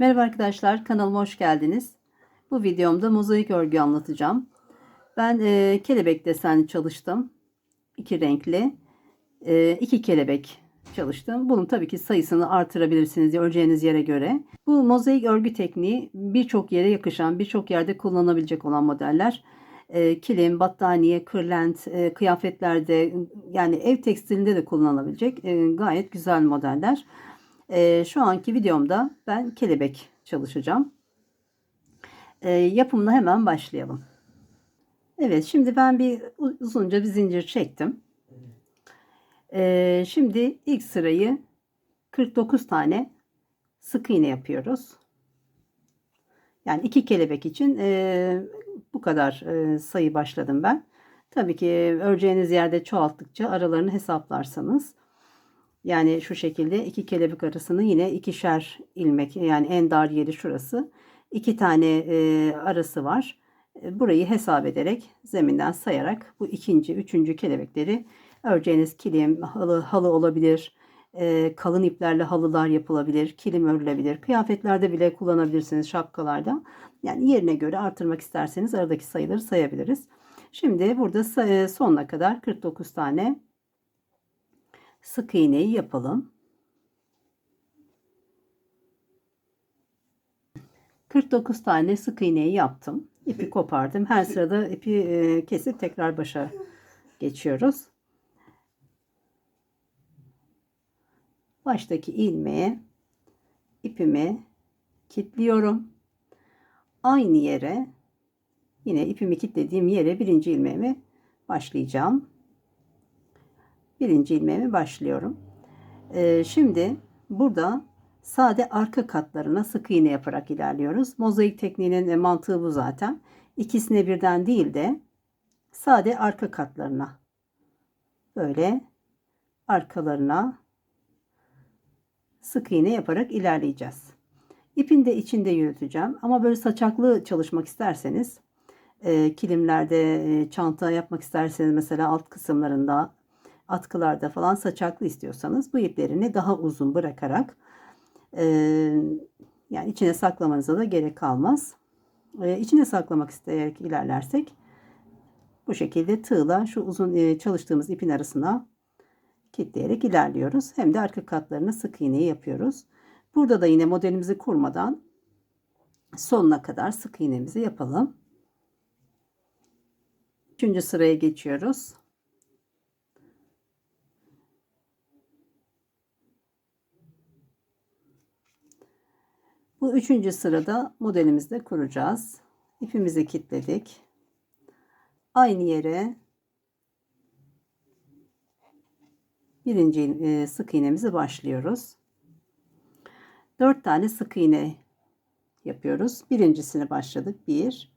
Merhaba arkadaşlar, kanalıma hoş geldiniz. Bu videomda mozaik örgü anlatacağım. Ben e, kelebek desenli çalıştım. İki renkli. E, iki kelebek çalıştım. Bunun tabii ki sayısını artırabilirsiniz öreceğiniz yere göre. Bu mozaik örgü tekniği birçok yere yakışan, birçok yerde kullanılabilecek olan modeller. E, kilim, battaniye, kırlent, e, kıyafetlerde yani ev tekstilinde de kullanılabilecek e, gayet güzel modeller. Ee, şu anki videomda ben kelebek çalışacağım. Ee, yapımına hemen başlayalım. Evet şimdi ben bir uzunca bir zincir çektim. Ee, şimdi ilk sırayı 49 tane sık iğne yapıyoruz. Yani iki kelebek için e, bu kadar e, sayı başladım ben. Tabii ki öreceğiniz yerde çoğalttıkça aralarını hesaplarsanız yani şu şekilde iki kelebek arasını yine ikişer ilmek yani en dar yeri şurası. iki tane e, arası var. E, burayı hesap ederek zeminden sayarak bu ikinci, üçüncü kelebekleri öreceğiniz kilim, halı, halı olabilir. E, kalın iplerle halılar yapılabilir. Kilim örülebilir. Kıyafetlerde bile kullanabilirsiniz şapkalarda. Yani yerine göre artırmak isterseniz aradaki sayıları sayabiliriz. Şimdi burada e, sonuna kadar 49 tane sık iğneyi yapalım. 49 tane sık iğneyi yaptım. İpi kopardım. Her sırada ipi e, kesip tekrar başa geçiyoruz. Baştaki ilmeğe ipimi kilitliyorum. Aynı yere yine ipimi kilitlediğim yere birinci ilmeğimi başlayacağım birinci ilmeğimi başlıyorum. Ee, şimdi burada sade arka katlarına sık iğne yaparak ilerliyoruz. Mozaik tekniğinin mantığı bu zaten. İkisine birden değil de sade arka katlarına böyle arkalarına sık iğne yaparak ilerleyeceğiz. İpin de içinde yürüteceğim ama böyle saçaklı çalışmak isterseniz e, kilimlerde e, çanta yapmak isterseniz mesela alt kısımlarında atkılarda falan saçaklı istiyorsanız bu iplerini daha uzun bırakarak e, yani içine saklamanıza da gerek kalmaz. E, içine saklamak isteyerek ilerlersek bu şekilde tığla şu uzun e, çalıştığımız ipin arasına kilitleyerek ilerliyoruz. Hem de arka katlarına sık iğneyi yapıyoruz. Burada da yine modelimizi kurmadan sonuna kadar sık iğnemizi yapalım. Üçüncü sıraya geçiyoruz. Bu üçüncü sırada modelimizde kuracağız. İpimizi kilitledik. Aynı yere birinci e, sık iğnemizi başlıyoruz. Dört tane sık iğne yapıyoruz. Birincisini başladık. Bir.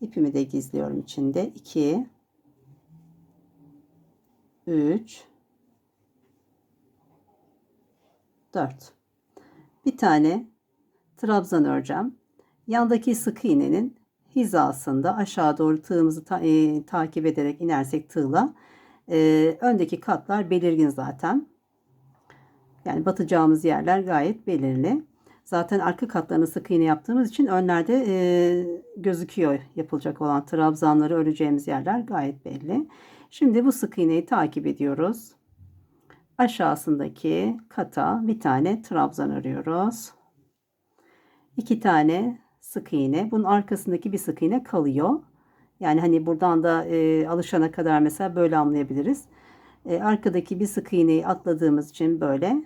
İpimi de gizliyorum içinde. İki. Üç. Dört bir tane trabzan öreceğim. Yandaki sık iğnenin hizasında aşağı doğru tığımızı ta, e, takip ederek inersek tığla e, öndeki katlar belirgin zaten. Yani batacağımız yerler gayet belirli. Zaten arka katlarını sık iğne yaptığımız için önlerde e, gözüküyor yapılacak olan trabzanları öreceğimiz yerler gayet belli. Şimdi bu sık iğneyi takip ediyoruz aşağısındaki kata bir tane trabzan örüyoruz. İki tane sık iğne. Bunun arkasındaki bir sık iğne kalıyor. Yani hani buradan da e, alışana kadar mesela böyle anlayabiliriz. E, arkadaki bir sık iğneyi atladığımız için böyle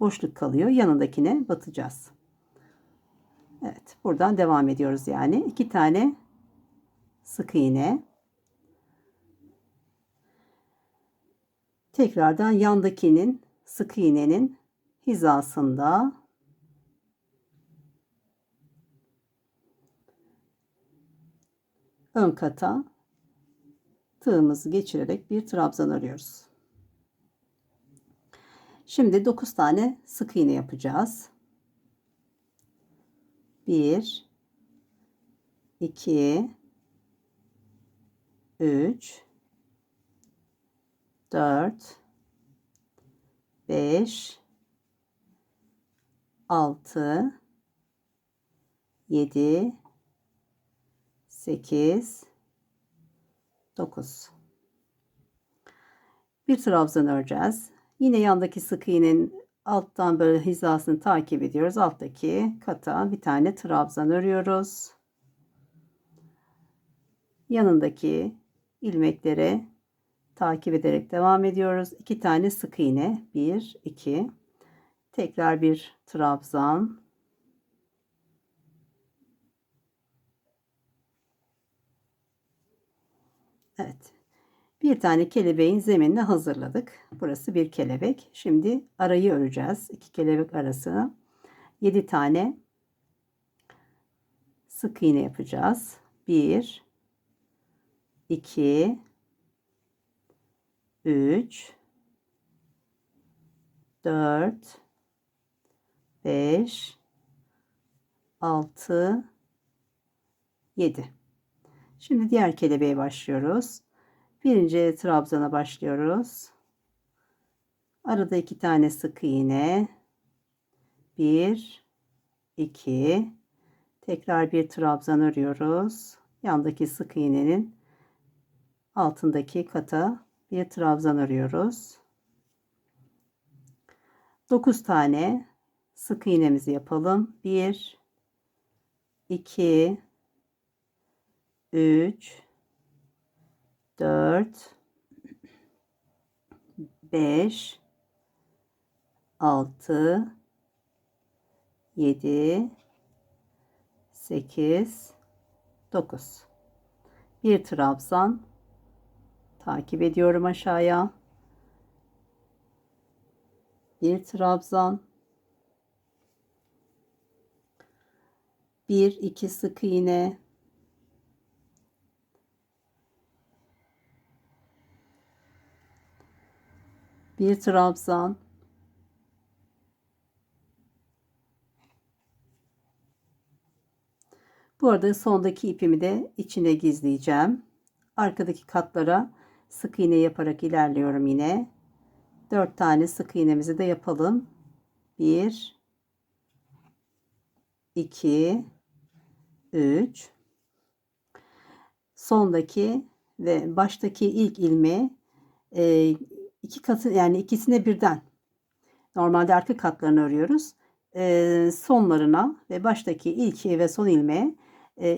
boşluk kalıyor. Yanındakine batacağız. Evet, buradan devam ediyoruz yani. iki tane sık iğne. Tekrardan yandakinin sık iğnenin hizasında ön kata tığımızı geçirerek bir trabzan örüyoruz. Şimdi 9 tane sık iğne yapacağız. 1 2 3 4 5 6 7 8 9 bir trabzan öreceğiz. Yine yandaki sık iğnenin alttan böyle hizasını takip ediyoruz. Alttaki kata bir tane trabzan örüyoruz. Yanındaki ilmeklere takip ederek devam ediyoruz. İki tane sık iğne. Bir, iki. Tekrar bir trabzan. Evet. Bir tane kelebeğin zeminini hazırladık. Burası bir kelebek. Şimdi arayı öreceğiz. İki kelebek arasına 7 tane sık iğne yapacağız. 1 2 3 4 5 6 7 Şimdi diğer kelebeğe başlıyoruz. Birinci trabzana başlıyoruz. Arada iki tane sık iğne. Bir, iki. Tekrar bir trabzan örüyoruz. Yandaki sık iğnenin altındaki kata bir trabzan örüyoruz. 9 tane sık iğnemizi yapalım. 1 2 3 4 5 6 7 8 9 bir trabzan takip ediyorum aşağıya. Bir trabzan bir iki sık iğne bir trabzan Bu arada sondaki ipimi de içine gizleyeceğim. Arkadaki katlara sık iğne yaparak ilerliyorum yine. 4 tane sık iğnemizi de yapalım. 1 2 3 sondaki ve baştaki ilk ilmeği e, iki katı yani ikisine birden normalde arka katlarını örüyoruz. E, sonlarına ve baştaki ilk ve son ilmeğe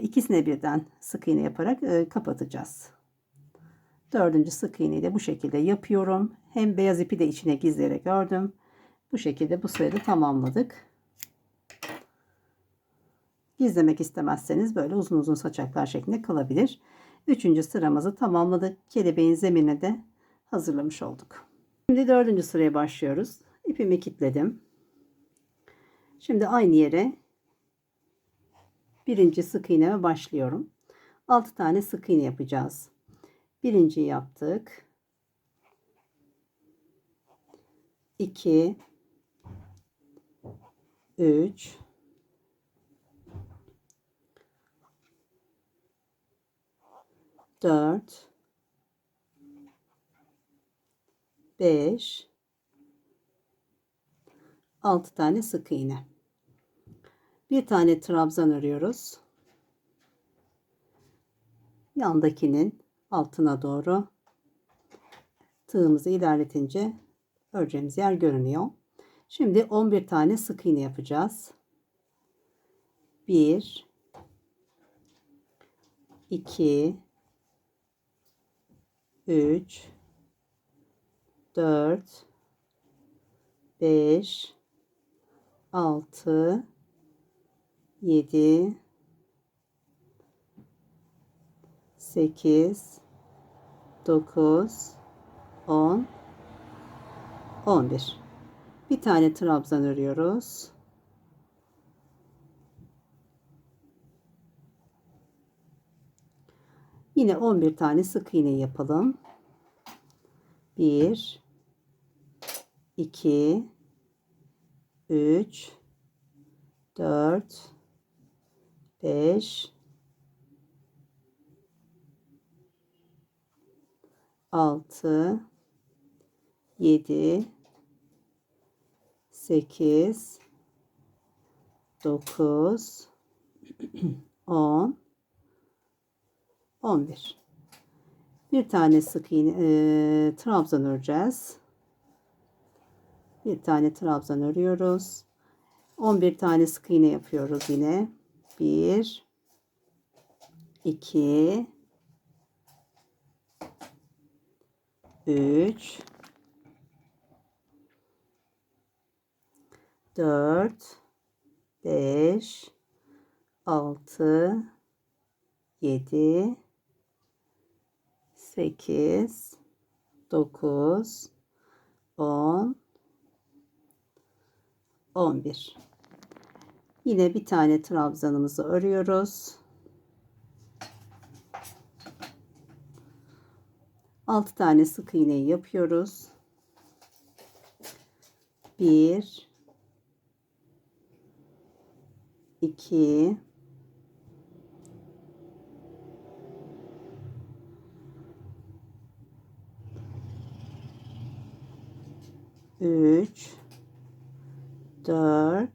ikisine birden sık iğne yaparak e, kapatacağız. Dördüncü sık iğneyi de bu şekilde yapıyorum. Hem beyaz ipi de içine gizleyerek ördüm. Bu şekilde bu sırada tamamladık. Gizlemek istemezseniz böyle uzun uzun saçaklar şeklinde kalabilir. Üçüncü sıramızı tamamladık. Kelebeğin zeminine de hazırlamış olduk. Şimdi dördüncü sıraya başlıyoruz. İpimi kilitledim. Şimdi aynı yere birinci sık iğneme başlıyorum. 6 tane sık iğne yapacağız. Birinci yaptık. 2 3 4 5 6 tane sık iğne. Bir tane trabzan örüyoruz. Yandakinin altına doğru tığımızı ilerletince öreceğimiz yer görünüyor. Şimdi 11 tane sık iğne yapacağız. 1 2 3 4 5 6 7 8 9 10 11 bir. Tane trabzan örüyoruz. Yine 11 tane sık iğne yapalım. 1 2 3 4 5 6 7 8 9 10 11 bir. Tane sık iğne e, trabzan öreceğiz. Bir tane trabzan örüyoruz. 11 tane sık iğne yapıyoruz yine. 1 2 3 4 5 6 7 8 9 10 11 Yine bir tane trabzanımızı örüyoruz. 6 tane sık iğneyi yapıyoruz. 1 2 3 4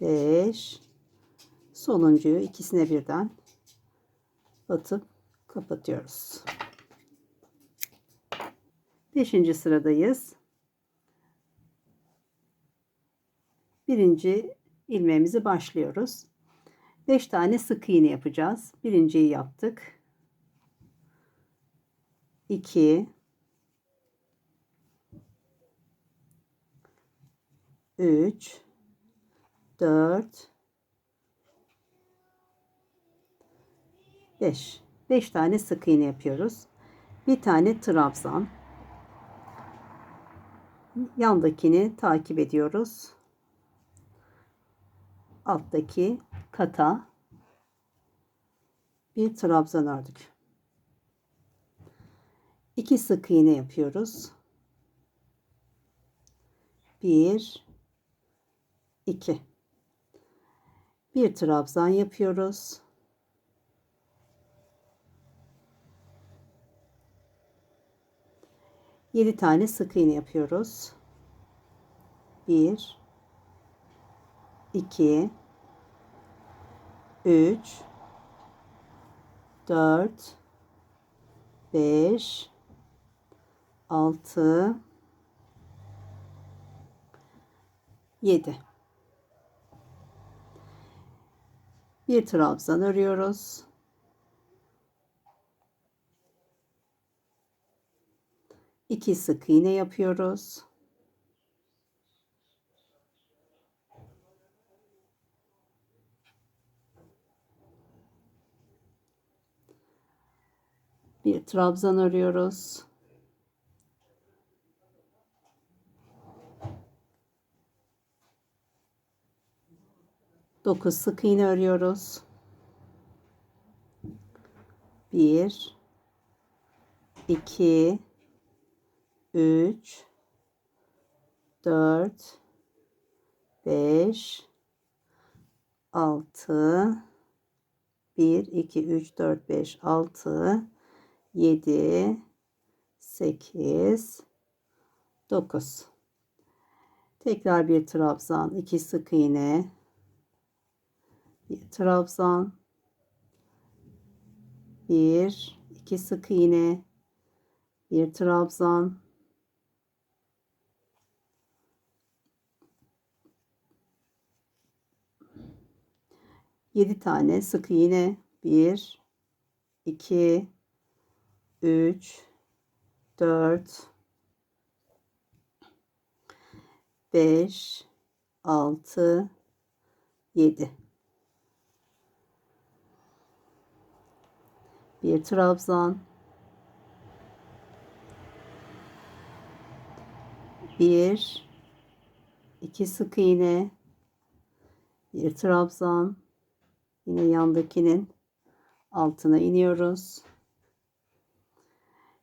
5 sonuncuyu ikisine birden batıp kapatıyoruz. Beşinci sıradayız. Birinci ilmeğimizi başlıyoruz. 5 tane sık iğne yapacağız. Birinciyi yaptık. 2 3 4 5 5 tane sık iğne yapıyoruz. Bir tane trabzan. Yandakini takip ediyoruz. Alttaki kata bir trabzan ördük. 2 sık iğne yapıyoruz. 1 2 bir trabzan yapıyoruz. Yedi tane sık iğne yapıyoruz. Bir, iki, üç, dört, beş, altı, yedi. bir trabzan örüyoruz. İki sık iğne yapıyoruz. Bir trabzan örüyoruz. 9 sık iğne örüyoruz. 1 2 3 4 5 6 1 2 3 4 5 6 7 8 9 tekrar bir trabzan. 2 sık iğne. Bir trabzan. Bir iki sık iğne. Bir trabzan yedi tane. Sık iğne. Bir iki üç dört beş altı yedi. Bir trabzan bir iki sık iğne. Bir trabzan yine yandakinin altına iniyoruz.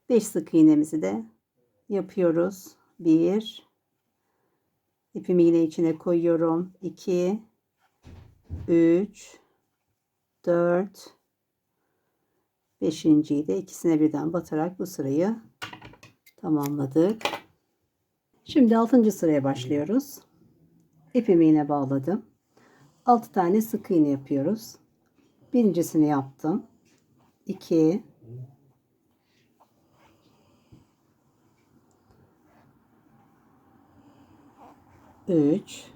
5 sık iğnemizi de yapıyoruz. 1 ipimi yine içine koyuyorum. 2 3 4 Beşinciyi de ikisine birden batarak bu sırayı tamamladık. Şimdi altıncı sıraya başlıyoruz. İpimi yine bağladım. 6 tane sık iğne yapıyoruz. Birincisini yaptım. 2 3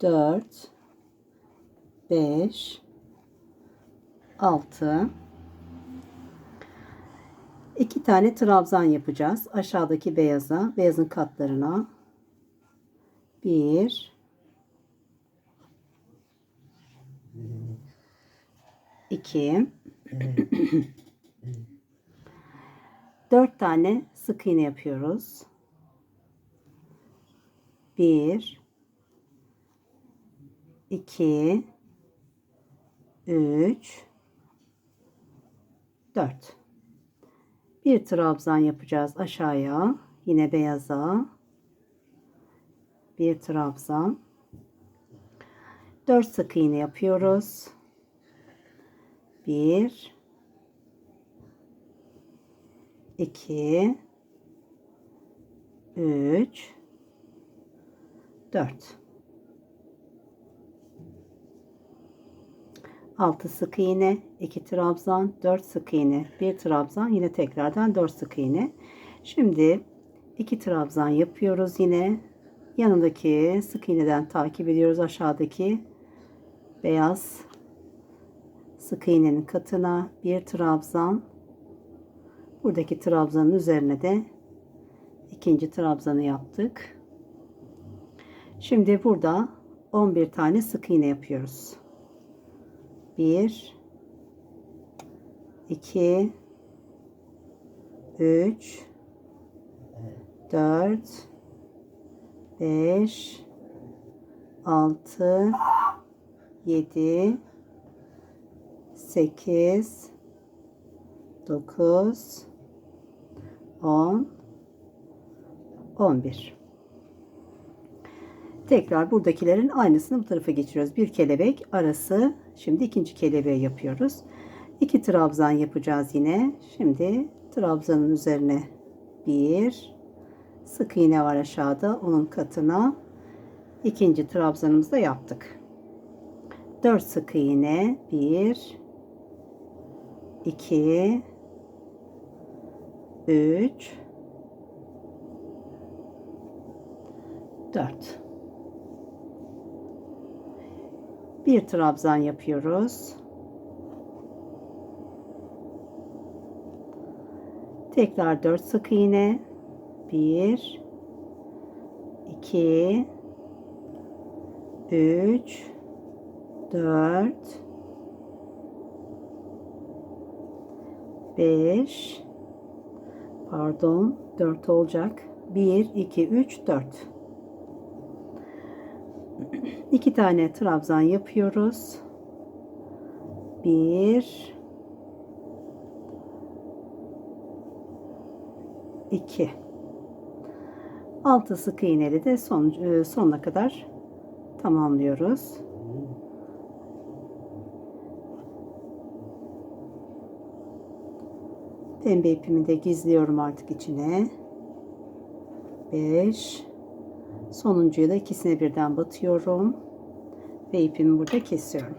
4 5 6 2 tane trabzan yapacağız. Aşağıdaki beyaza, beyazın katlarına. 1 2 4 tane sık iğne yapıyoruz. 1 2 3 4 bir trabzan yapacağız aşağıya yine beyaza. Bir trabzan. 4 sık iğne yapıyoruz. 1 2 3 4 6 sık iğne, 2 trabzan, 4 sık iğne, 1 trabzan, yine tekrardan 4 sık iğne. Şimdi 2 trabzan yapıyoruz yine. Yanındaki sık iğneden takip ediyoruz aşağıdaki beyaz sık iğnenin katına bir trabzan. Buradaki trabzanın üzerine de ikinci trabzanı yaptık. Şimdi burada 11 tane sık iğne yapıyoruz. 1 2 3 4 5 6 7 8 9 10 11 Tekrar buradakilerin aynısını bu tarafa geçiriyoruz. Bir kelebek arası. Şimdi ikinci kelebeği yapıyoruz. İki trabzan yapacağız yine. Şimdi trabzanın üzerine bir sık iğne var aşağıda. Onun katına ikinci trabzanımızı da yaptık. Dört sık iğne. Bir, iki, üç, dört. Bir trabzan yapıyoruz. Tekrar 4 sık iğne. 1 2 3 4 5 pardon 4 olacak. 1 2 3 4 2 tane trabzan yapıyoruz. 1 2 6 sık iğneli de son e, sonuna kadar tamamlıyoruz. Pembe ipimi de gizliyorum artık içine. 5 Sonuncuyu da ikisine birden batıyorum. Ve ipimi burada kesiyorum.